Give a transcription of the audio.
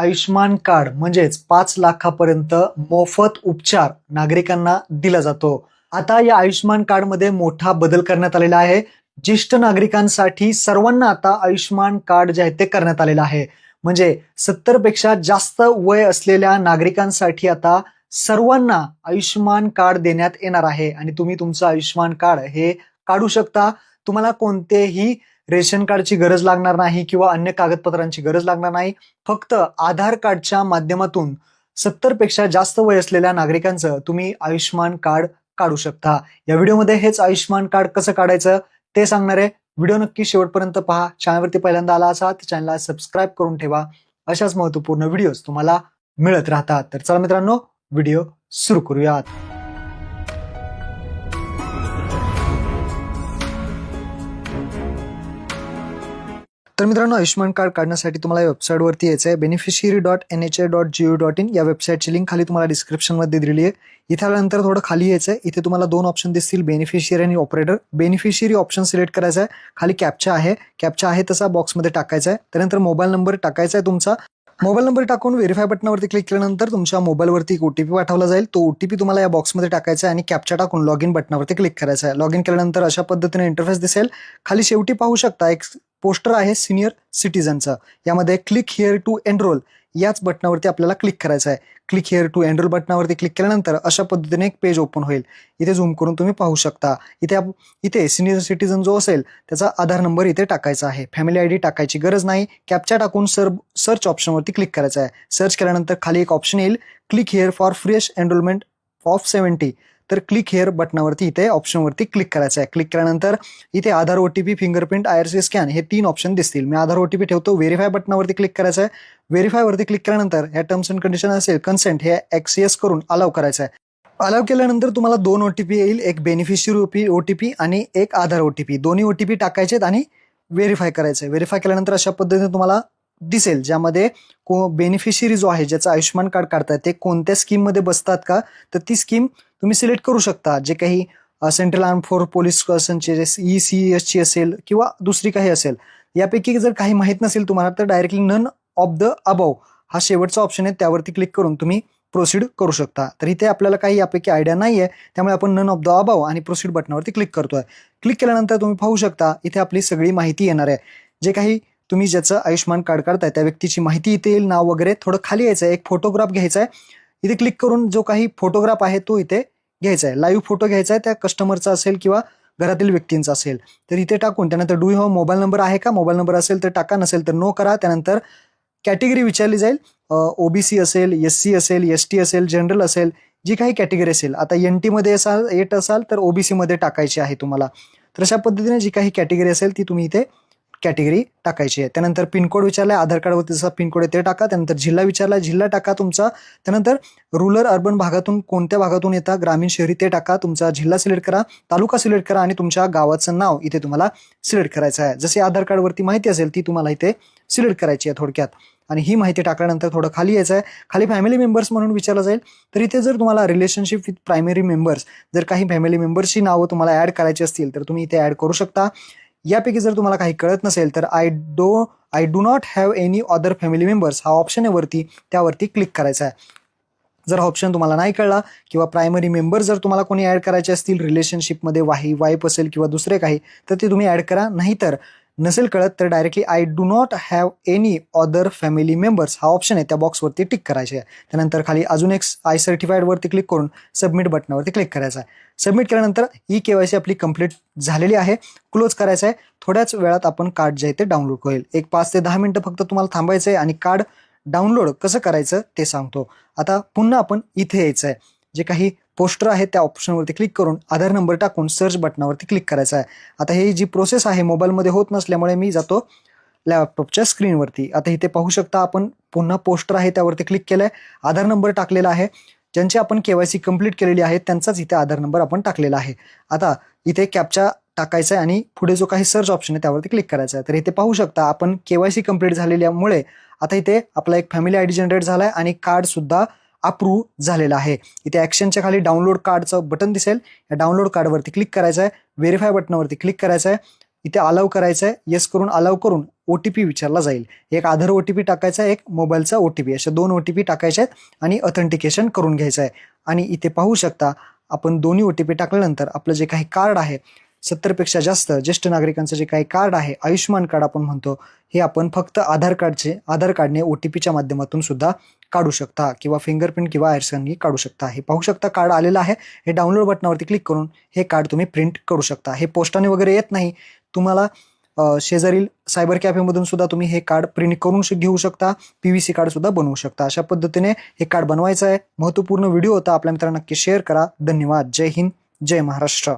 Ayushman card म्हणजेच पाच लाखापर्यंत मोफत उपचार नागरिकांना दिला जातो. आता या आयुष्यमान कार्डमध्ये मोठा बदल करण्यात आलेला आहे. ज्येष्ठ नागरिकांसाठी सर्वांना आता आयुष्यमान कार्ड जे आहे ते करण्यात आलेलं आहे. म्हणजे सत्तरपेक्षा जास्त वय असलेल्या नागरिकांसाठी आता सर्वांना आयुष्यमान कार्ड देण्यात येणार आहे. आणि तुम्ही तुमचं आयुष्यमान कार्ड हे काढू शकता. तुम्हाला कोणतेही रेशन कार्डची गरज लागणार नाही किंवा अन्य कागदपत्रांची गरज लागणार नाही. फक्त आधार कार्डच्या माध्यमातून सत्तरपेक्षा जास्त वय असलेल्या नागरिकांचं तुम्ही आयुष्यमान कार्ड काढू शकता. या व्हिडिओमध्ये हेच आयुष्यमान कार्ड कसं काढायचं ते सांगणार आहे. व्हिडिओ नक्की शेवटपर्यंत पहा. चॅनलवरती पहिल्यांदा आला असा तर चॅनलला सबस्क्राईब करून ठेवा. अशाच महत्त्वपूर्ण व्हिडिओज तुम्हाला मिळत राहतात. तर चला मित्रांनो व्हिडिओ सुरू करूयात. तर मित्रांनो आयुष्यमान कार्ड काढण्यासाठी तुम्हाला वेबसाईटवरती यायचं आहे. Beneficiary dot N H A dot gov dot in या वेबसाईटची लिंक खाली तुम्हाला डिस्क्रिप्शनमध्ये दिलेली आहे. इथे आल्यानंतर थोडं खाली यायचं आहे. इथे तुम्हाला दोन ऑप्शन दिसतील बेनिफिशियरी आणि ऑपरेटर बेनिफिशियरी ऑप्शन सिलेक्ट करायचा आहे. खाली कॅप्चा आहे. कॅप्चा आहे तसा बॉक्समध्ये टाकायचा आहे. त्यानंतर मोबाईल नंबर टाकायचा आहे तुमचा. मोबाईल नंबर टाकून व्हेरीफाय बटनावरती क्लिक केल्यानंतर तुमच्या मोबाईलवरती एक ओटीपी पाठवला जाईल. तो ओटीपी तुम्हाला या बॉक्समध्ये टाकायचा आहे आणि कॅप्चा टाकून लॉग इन बटनावरती क्लिक करायचा आहे. लॉग इन केल्यानंतर अशा पद्धतीने इंटरफेस दिसेल. खाली शेवटी पाहू शकता एक पोस्टर आहे सिनियर सिटीजनचं यामध्ये क्लिक हिअर टू एनरोल याच बटनावरती आपल्याला क्लिक करायचं आहे. क्लिक हिअर टू एनरोल बटनावरती क्लिक केल्यानंतर अशा पद्धतीने एक पेज ओपन होईल. इथे झूम करून तुम्ही पाहू शकता. इथे इथे सिनियर सिटीजन जो असेल त्याचा आधार नंबर इथे टाकायचा आहे. फॅमिली आय डी टाकायची गरज नाही. कॅपचा टाकून सर सर्च ऑप्शनवरती क्लिक करायचं आहे. सर्च केल्यानंतर खाली एक ऑप्शन येईल. Click here for fresh enrolment of seventy तर क्लिक हेअर बटनावरती इथे ऑप्शनवरती क्लिक करायचं आहे. क्लिक केल्यानंतर इथे Aadhaar OTP fingerprint iris scan हे तीन ऑप्शन दिसतील. मी आधार ओटीपी ठेवतो व्हेरीफाय बटनावरती क्लिक करायचं आहे. व्हेरीफायवरती क्लिक केल्यानंतर ह्या टर्म्स अँड कंडिशन असेल कन्सेंट हे एक्सिएस करून अलाव करायचं आहे. अलाव केल्यानंतर तुम्हाला दोन ओटीपी येईल एक बेनिफिशियरी टी ओटीपी आणि एक आधार ओटीपी दोन्ही ओटीपी टाकायचे आहेत आणि व्हेरीफाय करायचं आहे. व्हेरीफाय केल्यानंतर अशा पद्धतीने तुम्हाला दिसेल ज्यामध्ये को बेनिफिशियरी जो आहे ज्याचं आयुष्यमान कार्ड काढताय ते कोणत्या स्कीममध्ये बसतात का? तर ती स्कीम तुम्ही सिलेक्ट करू शकता. जे काही सेंट्रल आर्म फोर पोलीस पर्सनचे ई सी एसची असेल किंवा दुसरी काही असेल यापैकी जर काही माहीत नसेल तुम्हाला तर directly none of the above हा शेवटचा ऑप्शन आहे. त्यावरती क्लिक करून तुम्ही प्रोसीड करू शकता. तर इथे आपल्याला काही यापैकी आयडिया नाही आहे त्यामुळे आपण नन ऑफ द अबाव आणि प्रोसीड बटनावरती क्लिक करतोय. क्लिक केल्यानंतर तुम्ही पाहू शकता इथे आपली सगळी माहिती येणार आहे. जे काही तुम्ही ज्याचं आयुष्यमान कार्ड काढताय त्या व्यक्तीची माहिती इथे येईल नाव वगैरे थोडं खाली यायचं आहे एक फोटोग्राफ घ्यायचा आहे इथे क्लिक करून जो काही फोटोग्राफ आहे तो इथे घ्यायचा आहे. लाईव्ह फोटो घ्यायचा आहे त्या कस्टमरचा असेल किंवा घरातील व्यक्तींचा असेल. तर इथे टाकून त्यानंतर डू हो मोबाईल नंबर आहे का? मोबाईल नंबर असेल तर टाका नसेल तर नो करा. त्यानंतर कॅटेगरी विचारली जाईल. ओबीसी असेल एस सी असेल एस टी असेल जनरल असेल जी काही कॅटेगरी असेल. आता एन टीमध्ये असाल येत असाल तर ओबीसीमध्ये टाकायची आहे तुम्हाला. तर अशा पद्धतीने जी काही कॅटेगरी असेल ती तुम्ही इथे कॅटेगरी टाकायची आहे. त्यानंतर पिनकोड विचारलाय आधार कार्डवरती जसा पिनकोड आहे ते टाका. त्यानंतर जिल्हा विचारला जिल्हा टाका तुमचा. त्यानंतर रुरल अर्बन भागातून कोणत्या भागातून येता ग्रामीण शहरी ते टाका. तुमचा जिल्हा सिलेक्ट करा तालुका सिलेक्ट करा आणि तुमच्या गावाचं नाव इथे तुम्हाला सिलेक्ट करायचं आहे. जसे आधार कार्डवरती माहिती असेल ती तुम्हाला इथे सिलेक्ट करायची आहे थोडक्यात. आणि ही माहिती टाकल्यानंतर थोडं खाली यायचं आहे. खाली फॅमिली मेंबर्स म्हणून विचारलं जाईल. तर इथे जर तुम्हाला रिलेशनशिप विथ प्रायमरी मेंबर्स जर काही फॅमिली मेंबर्सची नावं तुम्हाला ॲड करायची असतील तर तुम्ही इथे ॲड करू शकता. यापैकी जर तुम्हाला काही कळत नसेल तर I do I do not have any other family members हा ऑप्शन आहे वरती त्यावरती क्लिक करायचा आहे. जर हा ऑप्शन तुम्हाला नाही कळला किंवा प्रायमरी मेंबर जर तुम्हाला कोणी ॲड करायचे असतील रिलेशनशिपमध्ये वाही वाईफ असेल किंवा दुसरे काही तर ते तुम्ही ॲड करा. नाहीतर नसेल कळत तर directly I do not have any other family members हा ऑप्शन आहे त्या बॉक्सवरती टिक करायचे. आहे त्यानंतर खाली अजून एक आय सर्टिफाईडवरती क्लिक करून सबमिट बटनावरती क्लिक करायचं आहे. सबमिट केल्यानंतर ई के वाय सी आपली कंप्लीट झालेली आहे. क्लोज करायचं आहे. थोड्याच वेळात आपण कार्ड जे आहे ते डाउनलोड होईल. एक पाच ते दहा मिनटं फक्त तुम्हाला थांबायचं आहे आणि कार्ड डाउनलोड कसं करायचं ते सांगतो. आता पुन्हा आपण इथे यायचं आहे जे काही पोस्टर आहे त्या ऑप्शनवरती क्लिक करून आधार नंबर टाकून सर्च बटनावरती क्लिक करायचं आहे. आता ही जी प्रोसेस आहे मोबाईलमध्ये होत नसल्यामुळे मी जातो लॅपटॉपच्या स्क्रीनवरती. आता इथे पाहू शकता आपण पुन्हा पोस्टर आहे त्यावरती क्लिक केलं आहे आधार नंबर टाकलेला आहे. ज्यांची आपण केवायसी कंप्लीट केलेली आहे त्यांचाच इथे आधार नंबर आपण टाकलेला आहे. आता इथे कॅपचा टाकायचा आहे आणि पुढे जो काही सर्च ऑप्शन आहे त्यावरती क्लिक करायचा आहे. तर इथे पाहू शकता आपण केवायसी कंप्लीट झालेल्यामुळे आता इथे आपला एक फॅमिली आय डी जनरेट झाला आहे आणि कार्डसुद्धा अप्रूव्ह झालेला आहे. इथे ॲक्शनच्या खाली डाउनलोड कार्डचं बटन दिसेल. या डाउनलोड कार्डवरती क्लिक करायचं आहे व्हेरीफाय बटनावरती क्लिक करायचं आहे इथे अलाव करायचं आहे येस करून अलाव करून ओ टी पी विचारला जाईल. एक आधार ओ टी पी टाकायचा एक मोबाईलचा ओ टी पी अशा दोन ओ टी पी टाकायचे आहेत आणि ऑथेंटिकेशन करून घ्यायचं आहे आणि इथे पाहू शकता आपण दोन्ही ओ टी पी टाकल्यानंतर आपलं जे काही कार्ड आहे सत्तरपेक्षा जास्त ज्येष्ठ नागरिकांचं जे काही कार्ड आहे आयुष्यमान कार्ड आपण म्हणतो हे आपण फक्त आधार कार्डचे आधार कार्डने ओ टी पीच्या माध्यमातून सुद्धा काढू शकता किंवा फिंगरप्रिंट किंवा आयरसननी काढू शकता. हे पाहू शकता कार्ड आलेलं आहे हे डाउनलोड बटनावरती क्लिक करून हे कार्ड तुम्ही प्रिंट करू शकता. हे पोस्टाने वगैरे येत नाही तुम्हाला शेजारील सायबर कॅफेमधून सुद्धा तुम्ही हे कार्ड प्रिंट करून श- घेऊ शकता पी व्ही सी कार्ड सुद्धा बनवू शकता. अशा पद्धतीने हे कार्ड बनवायचं आहे. महत्त्वपूर्ण व्हिडिओ होता. आपल्या मित्रांना नक्की शेअर करा. धन्यवाद. जय हिंद. जय महाराष्ट्र.